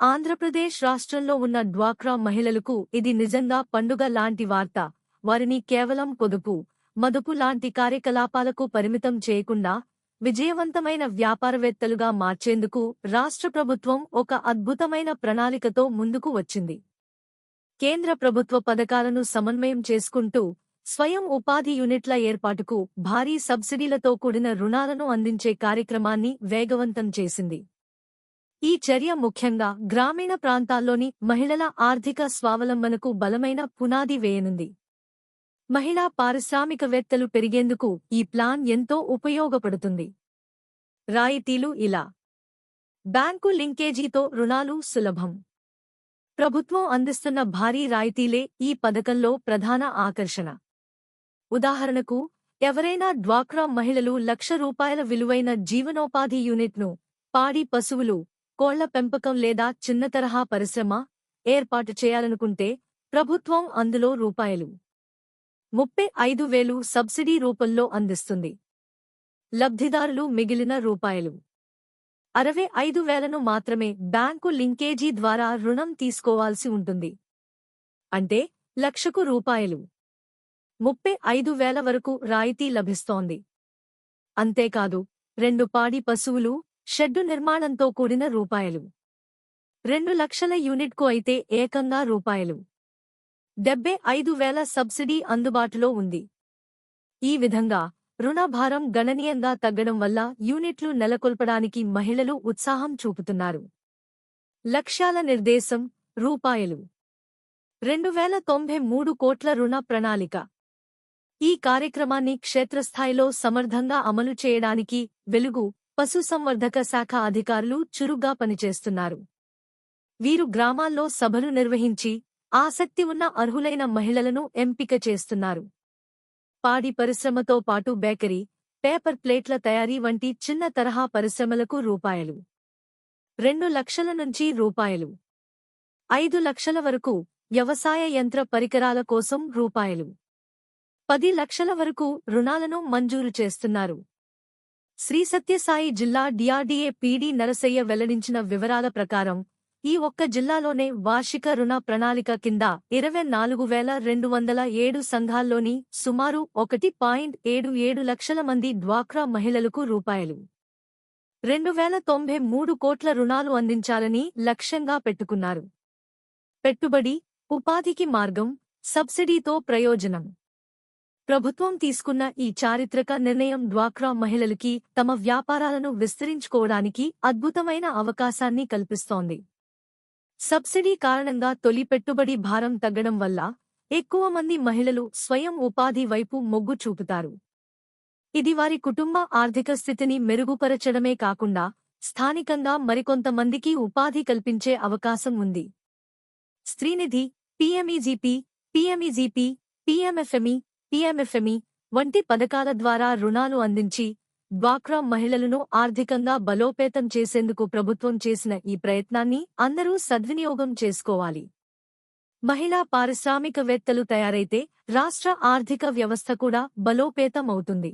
ఆంధ్రప్రదేశ్ రాష్ట్రంలో ఉన్న డ్వాక్రా మహిళలకు ఇది నిజంగా పండుగ లాంటి వార్త. వారిని కేవలం పొదుపు మదుపు లాంటి కార్యకలాపాలకు పరిమితం చేయకుండా విజయవంతమైన వ్యాపారవేత్తలుగా మార్చేందుకు రాష్ట్ర ప్రభుత్వం ఒక అద్భుతమైన ప్రణాళికతో ముందుకు వచ్చింది. కేంద్ర ప్రభుత్వ పథకాలను సమన్వయం చేసుకుంటూ స్వయం ఉపాధి యూనిట్ల ఏర్పాటుకు భారీ సబ్సిడీలతో కూడిన రుణాలను అందించే కార్యక్రమాన్ని వేగవంతం చేసింది. ఈ చర్య ముఖ్యంగా గ్రామీణ ప్రాంతాల్లోని మహిళల ఆర్థిక స్వావలంబనకు బలమైన పునాది వేయనుంది. మహిళా పారిశ్రామికవేత్తలు పెరిగేందుకు ఈ ప్లాన్ ఎంతో ఉపయోగపడుతుంది. రాయితీలు ఇలా. బ్యాంకు లింకేజీతో రుణాలు సులభం. ప్రభుత్వం అందిస్తున్న భారీ రాయితీలే ఈ పథకంలో ప్రధాన ఆకర్షణ. ఉదాహరణకు ఎవరైనా డ్వాక్రా మహిళలు లక్ష రూపాయల విలువైన జీవనోపాధి యూనిట్ను పాడి పశువులు కోళ్ళ పెంపకం లేదా చిన్న తరహా పరిశ్రమ ఏర్పాటు చేయాలనుకుంటే ప్రభుత్వం అందులో రూపాయలు ముప్పై ఐదు వేలు సబ్సిడీ రూపంలో అందిస్తుంది. లబ్ధిదారులు మిగిలిన రూపాయలు అరవై ఐదు వేలను మాత్రమే బ్యాంకు లింకేజీ ద్వారా రుణం తీసుకోవాల్సి ఉంటుంది. అంటే లక్షకు రూపాయలు ముప్పై ఐదు వేల వరకు రాయితీ లభిస్తోంది. అంతేకాదు రెండు పాడి పశువులు షెడ్డు నిర్మాణంతో కూడిన రూపాయలు. రెండు లక్షల యూనిట్కు అయితే ఏకంగా రూపాయలు. డెబ్బై ఐదు వేల సబ్సిడీ అందుబాటులో ఉంది. ఈ విధంగా రుణభారం గణనీయంగా తగ్గడం వల్ల యూనిట్లు నెలకొల్పడానికి మహిళలు ఉత్సాహం చూపుతున్నారు. లక్ష్యాల నిర్దేశం రూపాయలు. రెండు వేల తొంభై మూడు కోట్ల రుణ ప్రణాళిక. ఈ కార్యక్రమాన్ని క్షేత్రస్థాయిలో సమర్థంగా అమలు చేయడానికి వెలుగు పశుసంవర్ధక శాఖ అధికారులు చురుగ్గా పనిచేస్తున్నారు. వీరు గ్రామాల్లో సభలు నిర్వహించి ఆసక్తి ఉన్న అర్హులైన మహిళలను ఎంపిక చేస్తున్నారు. పాడి పరిశ్రమతో పాటు బేకరీ పేపర్ ప్లేట్ల తయారీ వంటి చిన్న తరహా పరిశ్రమలకు రూపాయలు. రెండు లక్షల నుంచి రూపాయలు. ఐదు లక్షల వరకు వ్యవసాయ యంత్ర పరికరాల కోసం రూపాయలు. పది లక్షల వరకు రుణాలను మంజూరు చేస్తున్నారు. శ్రీ సత్యసాయి జిల్లా డిఆర్డీఏ పీడీ నరసయ్య వెల్లడించిన వివరాల ప్రకారం ఈ ఒక్క జిల్లాలోనే వార్షిక రుణ ప్రణాళిక కింద ఇరవై నాలుగు వేల రెండు వందల ఏడు సంఘాల్లోని సుమారు ఒకటి పాయింట్ ఏడు ఏడు లక్షల మంది డ్వాక్రా మహిళలకు రూపాయలు. రెండు వేల తొంభై మూడు కోట్ల రుణాలు అందించాలని లక్ష్యంగా పెట్టుకున్నారు. పెట్టుబడి ఉపాధికి మార్గం సబ్సిడీతో ప్రయోజనం. ప్రభుత్వం తీసుకున్న ఈ చారిత్రక నిర్ణయం డ్వాక్రా మహిళలకి తమ వ్యాపారాలను విస్తరించుకోవడానికి అద్భుతమైన అవకాశాన్ని కల్పిస్తోంది. సబ్సిడీ కారణంగా తొలి పెట్టుబడి భారం తగ్గడం వల్ల ఎక్కువ మంది మహిళలు స్వయం ఉపాధి వైపు మొగ్గు చూపుతారు. ఇది వారి కుటుంబ ఆర్థిక స్థితిని మెరుగుపరచడమే కాకుండా స్థానికంగా మరికొంతమందికి ఉపాధి కల్పించే అవకాశం ఉంది. Streenidhi PMEGP PMEGP PMFME PMFME వంటి పథకాల ద్వారా రుణాలు అందించి డ్వాక్రా మహిళలను ఆర్థికంగా బలోపేతం చేసేందుకు ప్రభుత్వం చేసిన ఈ ప్రయత్నాన్ని అందరూ సద్వినియోగం చేసుకోవాలి. మహిళా పారిశ్రామికవేత్తలు తయారైతే రాష్ట్ర ఆర్థిక వ్యవస్థ కూడా బలోపేతం అవుతుంది